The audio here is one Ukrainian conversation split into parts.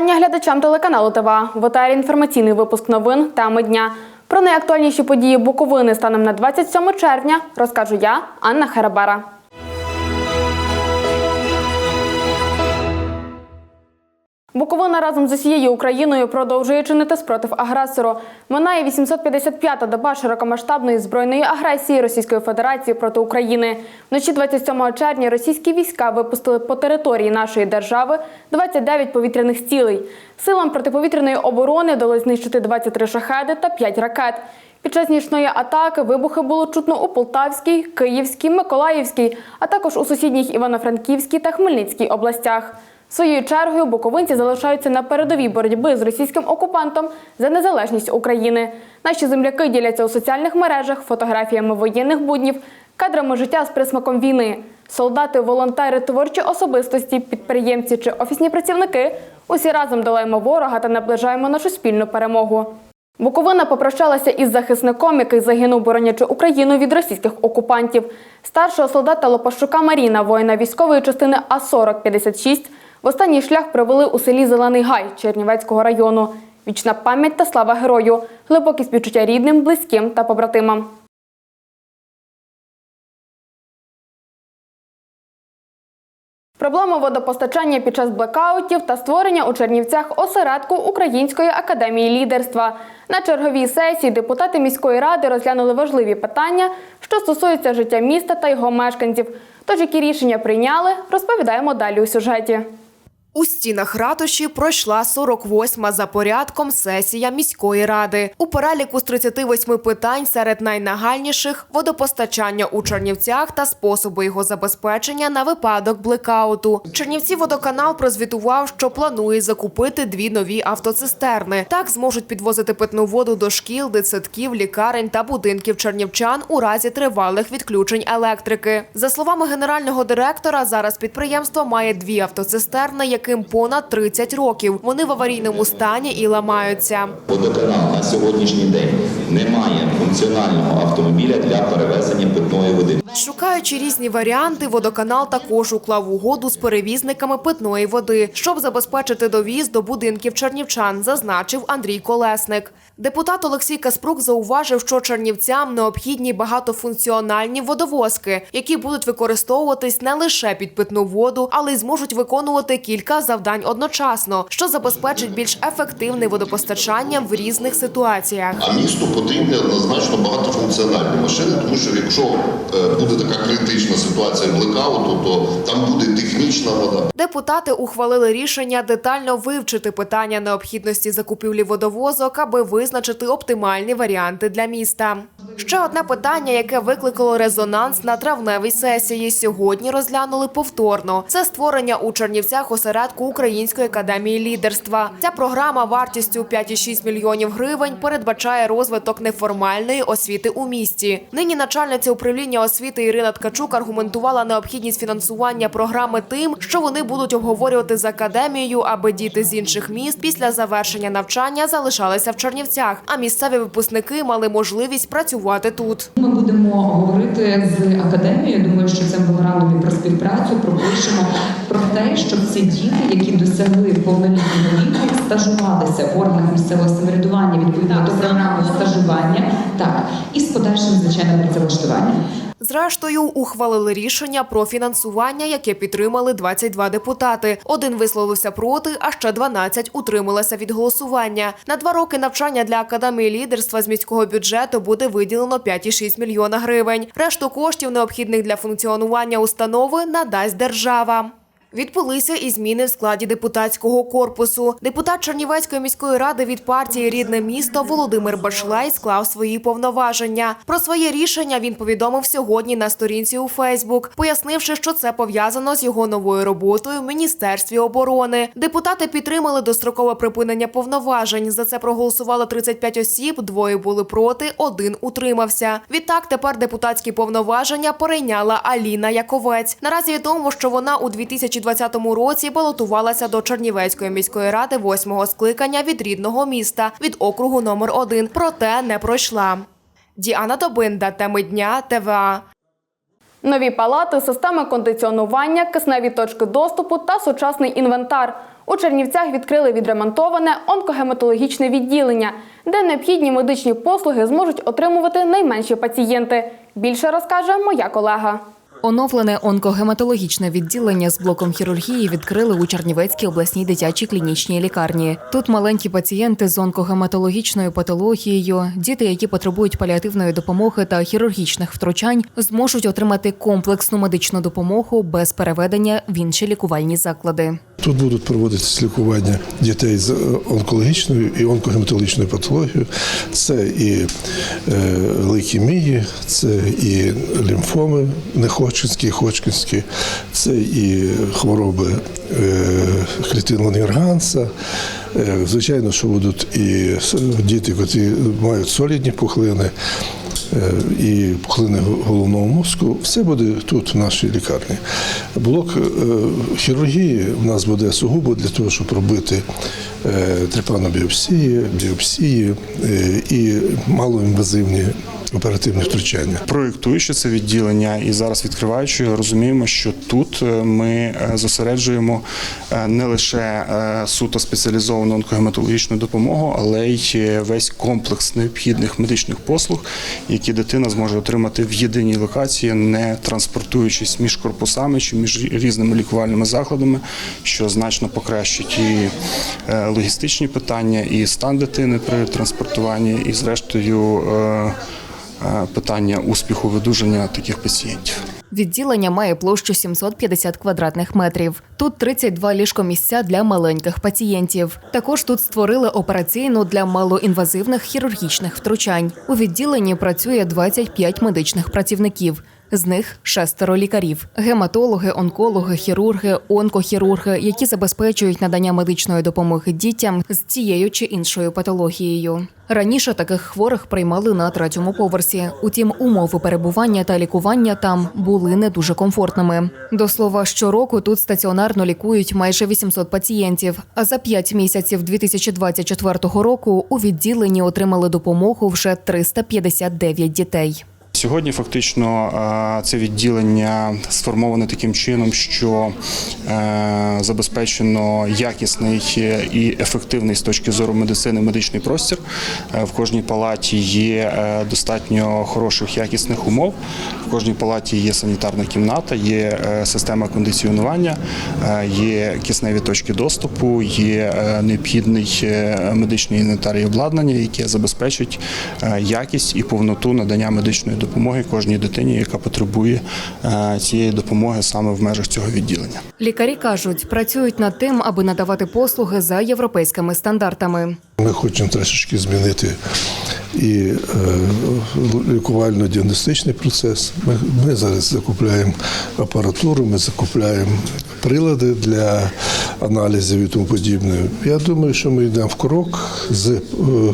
Вітання глядачам телеканалу ТВА. В етері інформаційний випуск новин теми дня. Про найактуальніші події Буковини станом на 27 червня розкажу я, Анна Херабара. Буковина разом з усією Україною продовжує чинити спротив агресору. Минає 855-та доба широкомасштабної збройної агресії Російської Федерації проти України. Вночі 27 червня російські війська випустили по території нашої держави 29 повітряних цілей. Силам протиповітряної оборони вдалося знищити 23 шахеди та 5 ракет. Під час нічної атаки вибухи було чутно у Полтавській, Київській, Миколаївській, а також у сусідніх Івано-Франківській та Хмельницькій областях. Своєю чергою буковинці залишаються на передовій боротьби з російським окупантом за незалежність України. Наші земляки діляться у соціальних мережах фотографіями воєнних буднів, кадрами життя з присмаком війни. Солдати, волонтери, творчі особистості, підприємці чи офісні працівники усі разом долаємо ворога та наближаємо нашу спільну перемогу. Буковина попрощалася із захисником, який загинув, боронячи Україну від російських окупантів. Старшого солдата Лопашука Маріна, воїна військової частини А-40-56, в останній шлях провели у селі Зелений Гай Чернівецького району. Вічна пам'ять та слава герою, глибокі співчуття рідним, близьким та побратимам. Проблема водопостачання під час блекаутів та створення у Чернівцях осередку Української академії лідерства. На черговій сесії депутати міської ради розглянули важливі питання, що стосуються життя міста та його мешканців. Тож, які рішення прийняли, розповідаємо далі у сюжеті. У стінах ратуші пройшла 48-ма за порядком сесія міської ради. У переліку з 38 питань серед найнагальніших – водопостачання у Чернівцях та способи його забезпечення на випадок блекауту. Чернівці водоканал прозвітував, що планує закупити дві нові автоцистерни. Так зможуть підвозити питну воду до шкіл, дитсадків, лікарень та будинків чернівчан у разі тривалих відключень електрики. За словами генерального директора, зараз підприємство має дві автоцистерни, яким понад 30 років. Вони в аварійному стані і ламаються. Водоканал на сьогоднішній день не має функціонального автомобіля для перевезення питної води. Шукаючи різні варіанти, водоканал також уклав угоду з перевізниками питної води, щоб забезпечити довіз до будинків чернівчан, зазначив Андрій Колесник. Депутат Олексій Каспрук зауважив, що чернівцям необхідні багатофункціональні водовозки, які будуть використовуватись не лише під питну воду, але й зможуть виконувати кілька завдань одночасно, що забезпечить більш ефективне водопостачання в різних ситуаціях. А місту потрібні однозначно багатофункціональні машини, тому що якщо е, буде така критична ситуація блекауту, то там буде технічна вода. Депутати ухвалили рішення детально вивчити питання необхідності закупівлі водовозок, аби визначити оптимальні варіанти для міста. Ще одне питання, яке викликало резонанс на травневій сесії, сьогодні розглянули повторно. Це створення у Чернівцях осередку Української академії лідерства. Ця програма вартістю 5,6 мільйонів гривень передбачає розвиток неформальної освіти у місті. Нині начальниця управління освіти Ірина Ткачук аргументувала необхідність фінансування програми тим, що вони будуть обговорювати з академією, аби діти з інших міст після завершення навчання залишалися в Чернівцях, а місцеві випускники мали можливість працювати тут. Ми будемо говорити з академією. Думаю, що це меморандумі про співпрацю пропишемо про те, щоб ці діти, які досягли повнолітнього віку, стажувалися в органах місцевого самоврядування відповідно до програми стажування, так і з подальшим звичайно працевлаштуванням. Зрештою, ухвалили рішення про фінансування, яке підтримали 22 депутати. Один висловився проти, а ще 12 утрималися від голосування. На два роки навчання для академії лідерства з міського бюджету буде виділено 5,6 мільйона гривень. Решту коштів, необхідних для функціонування установи, надасть держава. Відбулися і зміни в складі депутатського корпусу. Депутат Чернівецької міської ради від партії Рідне місто Володимир Башлей склав свої повноваження. Про своє рішення він повідомив сьогодні на сторінці у Фейсбук, пояснивши, що це пов'язано з його новою роботою в міністерстві оборони. Депутати підтримали дострокове припинення повноважень. За це проголосувало 35 осіб. Двоє були проти, один утримався. Відтак тепер депутатські повноваження перейняла Аліна Яковець. Наразі відомо, що вона у 2000 2020 році балотувалася до Чернівецької міської ради восьмого скликання від рідного міста від округу номер 1 проте не пройшла. Діана Добинда, теми дня ТВА. Нові палати, системи кондиціонування, кисневі точки доступу та сучасний інвентар. У Чернівцях відкрили відремонтоване онкогематологічне відділення, де необхідні медичні послуги зможуть отримувати найменші пацієнти. Більше розкаже моя колега. Оновлене онкогематологічне відділення з блоком хірургії відкрили у Чернівецькій обласній дитячій клінічній лікарні. Тут маленькі пацієнти з онкогематологічною патологією, діти, які потребують паліативної допомоги та хірургічних втручань, зможуть отримати комплексну медичну допомогу без переведення в інші лікувальні заклади. Тут будуть проводитися лікування дітей з е, онкологічною і онкогематологічною патологією. Це і е, лейкемії, це і лімфоми неходжкінські, і ходжкінські, це і хвороби е, клітин Лангерганса. Е, Звичайно, що будуть і діти, які мають солідні пухлини. е, І пухлини головного мозку, все буде тут, в нашій лікарні. Блок хірургії в нас буде сугубо для того, щоб робити трепанобіопсії, біопсії і малоінвазивні оперативні втручання. Проєктуючи це відділення і зараз відкриваючи, розуміємо, що тут е, ми е, зосереджуємо е, не лише суто спеціалізовану онкогематологічну допомогу, але й весь комплекс необхідних медичних послуг, які дитина зможе отримати в єдиній локації, не транспортуючись між корпусами чи між різними лікувальними закладами, що значно покращить і логістичні питання, і стан дитини при транспортуванні, і зрештою. Питання успіху видужання таких пацієнтів. Відділення має площу 750 квадратних метрів. Тут 32 ліжкомісця для маленьких пацієнтів. Також тут створили операційну для малоінвазивних хірургічних втручань. У відділенні працює 25 медичних працівників. З них шестеро лікарів: гематологи, онкологи, хірурги, онкохірурги, які забезпечують надання медичної допомоги дітям з тією чи іншою патологією. Раніше таких хворих приймали на третьому поверсі. Утім, умови перебування та лікування там були не дуже комфортними. До слова, щороку тут стаціонарно лікують майже 800 пацієнтів. А за 5 місяців 2024 року у відділенні отримали допомогу вже 359 дітей. Сьогодні фактично е, це відділення сформоване таким чином, що е, забезпечено якісний і ефективний з точки зору медицини медичний простір. Е, В кожній палаті є достатньо хороших якісних умов. В кожній палаті є санітарна кімната, є е, система кондиціонування, е, є кисневі точки доступу, є е, необхідний медичний інвентар і обладнання, яке забезпечить якість і повноту надання медичної допомоги кожній дитині, яка потребує цієї допомоги саме в межах цього відділення. Лікарі кажуть, працюють над тим, аби надавати послуги за європейськими стандартами. Ми хочемо трошечки змінити і е, лікувально-діагностичний процес. Ми, ми зараз закупляємо апаратуру, ми закупляємо прилади для аналізів і тому подібне. Я думаю, що ми йдемо в крок з, е,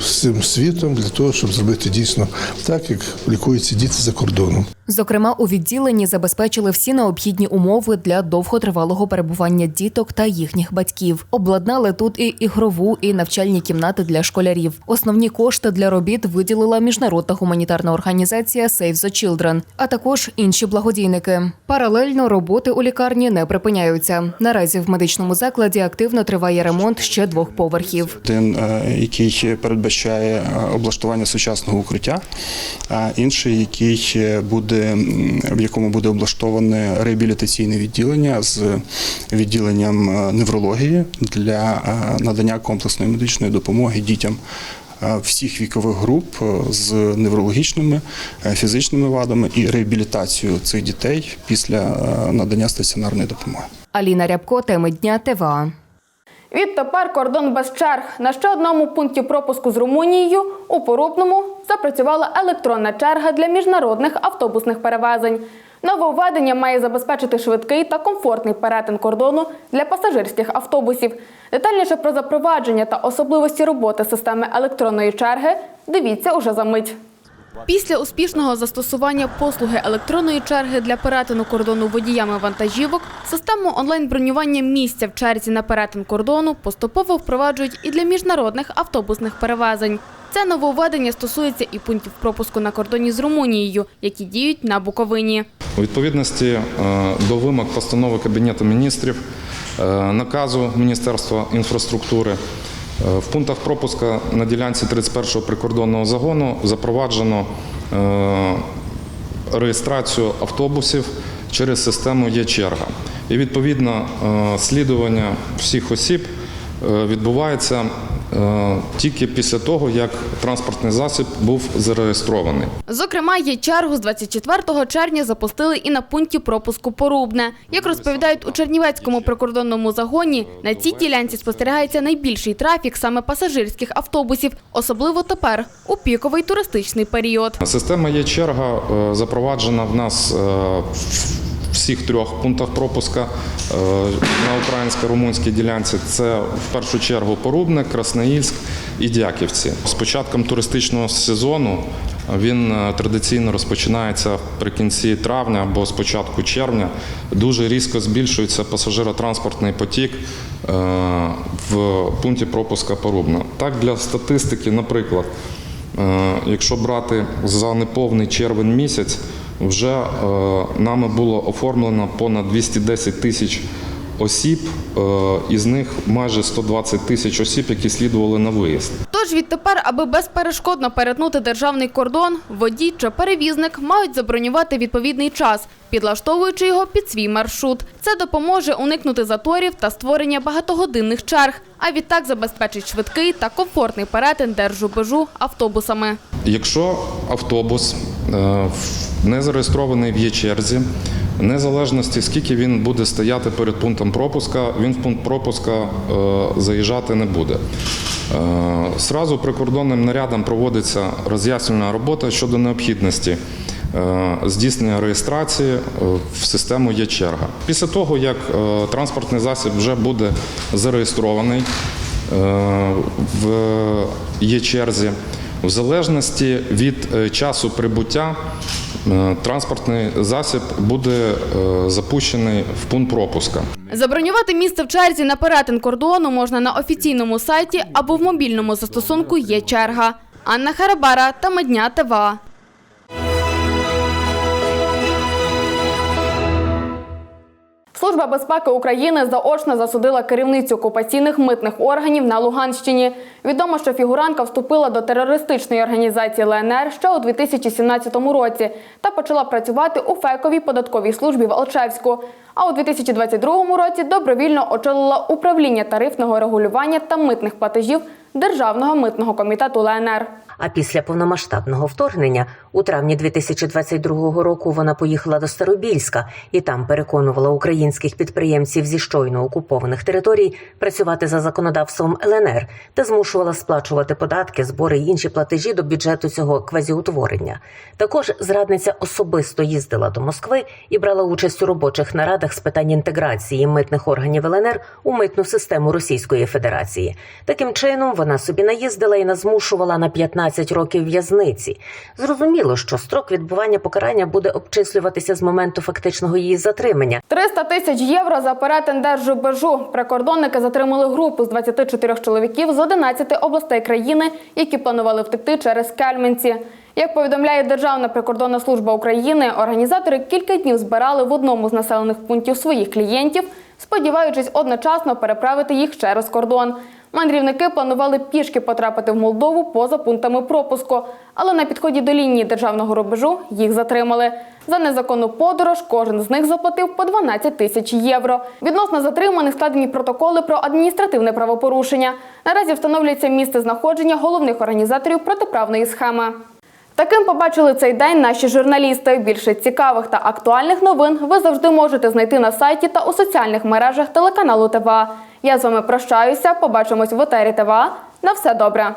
з цим світом для того, щоб зробити дійсно так, як лікуються діти за кордоном. Зокрема, у відділенні забезпечили всі необхідні умови для довготривалого перебування діток та їхніх батьків. Обладнали тут і ігрову, і навчальні кімнати для школярів. Основні кошти для робіт виділила міжнародна гуманітарна організація Save the Children, а також інші благодійники. Паралельно роботи у лікарні не припиняються. Наразі в медичному закладі активно триває ремонт ще двох поверхів. Один, е, який передбачає е, облаштування сучасного укриття, а інший, який е, буде в якому буде облаштоване реабілітаційне відділення з відділенням неврології для надання комплексної медичної допомоги дітям. Всіх вікових груп з неврологічними фізичними вадами і реабілітацію цих дітей після надання стаціонарної допомоги. Аліна Рябко, теми дня ТВА. Відтепер кордон без черг. На ще одному пункті пропуску з Румунією у Порубному запрацювала електронна черга для міжнародних автобусних перевезень. Нововведення має забезпечити швидкий та комфортний перетин кордону для пасажирських автобусів. Детальніше про запровадження та особливості роботи системи електронної черги дивіться уже за мить. Після успішного застосування послуги електронної черги для перетину кордону водіями вантажівок, систему онлайн-бронювання місця в черзі на перетин кордону поступово впроваджують і для міжнародних автобусних перевезень. Це нововведення стосується і пунктів пропуску на кордоні з Румунією, які діють на Буковині. У відповідності е, до вимог постанови Кабінету міністрів е, наказу Міністерства інфраструктури. Е, В пунктах пропуска на ділянці 31-го прикордонного загону запроваджено е, реєстрацію автобусів через систему «Є-черга». І відповідно е, слідування всіх осіб відбувається тільки після того, як транспортний засіб був зареєстрований. Зокрема, є чергу з 24 червня запустили і на пункті пропуску Порубне. Як розповідають у Чернівецькому прикордонному загоні, на цій ділянці спостерігається найбільший трафік саме пасажирських автобусів, особливо тепер у піковий туристичний період. Система є черга е, запроваджена в нас е, в всіх трьох пунктах пропуска е, на українсько-румунській ділянці. Це в першу чергу Порубне, Красноїльськ і Дяківці. З початком туристичного сезону він е, традиційно розпочинається при кінці травня або з початку червня. Дуже різко збільшується пасажиротранспортний потік е, в пункті пропуска Порубне. Так, для статистики, наприклад, Якщо брати за неповний червень місяць, вже е, нами було оформлено понад 210 тисяч осіб, е, із них майже 120 тисяч осіб, які слідували на виїзд. Тож відтепер, аби безперешкодно перетнути державний кордон, водій чи перевізник мають забронювати відповідний час, підлаштовуючи його під свій маршрут. Це допоможе уникнути заторів та створення багатогодинних черг, а відтак забезпечить швидкий та комфортний перетин держубежу автобусами. Якщо автобус е, не зареєстрований в є-черзі, незалежності скільки він буде стояти перед пунктом пропуска, він в пункт пропуска е, заїжджати не буде. Е, Сразу прикордонним нарядом проводиться роз'яснювальна робота щодо необхідності е, здійснення реєстрації в систему є черга. Після того, як транспортний засіб вже буде зареєстрований в є черзі, в залежності від часу прибуття транспортний засіб буде е, запущений в пункт пропуска. Забронювати місце в черзі на перетин кордону можна на офіційному сайті або в мобільному застосунку «Є черга». Анна Харабара та Медня ТВА. Служба безпеки України заочно засудила керівницю окупаційних митних органів на Луганщині. Відомо, що фігурантка вступила до терористичної організації ЛНР ще у 2017 році та почала працювати у фейковій податковій службі в Алчевську. А у 2022 році добровільно очолила управління тарифного регулювання та митних платежів Державного митного комітету ЛНР. А після повномасштабного вторгнення у травні 2022 року вона поїхала до Старобільська і там переконувала українських підприємців зі щойно окупованих територій працювати за законодавством ЛНР та змушувала сплачувати податки, збори й інші платежі до бюджету цього квазіутворення. Також зрадниця особисто їздила до Москви і брала участь у робочих нарадах з питань інтеграції митних органів ЛНР у митну систему Російської Федерації. Таким чином вона собі наїздила і назмушувала на 15 років в'язниці. Зрозуміло, що строк відбування покарання буде обчислюватися з моменту фактичного її затримання. 300 тисяч євро за перетин держрубежу. Прикордонники затримали групу з 24 чоловіків з 11 областей країни, які планували втекти через Кельменці. Як повідомляє Державна прикордонна служба України, організатори кілька днів збирали в одному з населених пунктів своїх клієнтів, сподіваючись одночасно переправити їх через кордон. Мандрівники планували пішки потрапити в Молдову поза пунктами пропуску, але на підході до лінії державного рубежу їх затримали. За незаконну подорож кожен з них заплатив по 12 тисяч євро. Відносно затриманих складені протоколи про адміністративне правопорушення. Наразі встановлюється місце знаходження головних організаторів протиправної схеми. Таким побачили цей день наші журналісти. Більше цікавих та актуальних новин ви завжди можете знайти на сайті та у соціальних мережах телеканалу ТВА. Я з вами прощаюся. Побачимось в Отері ТВА. На все добре.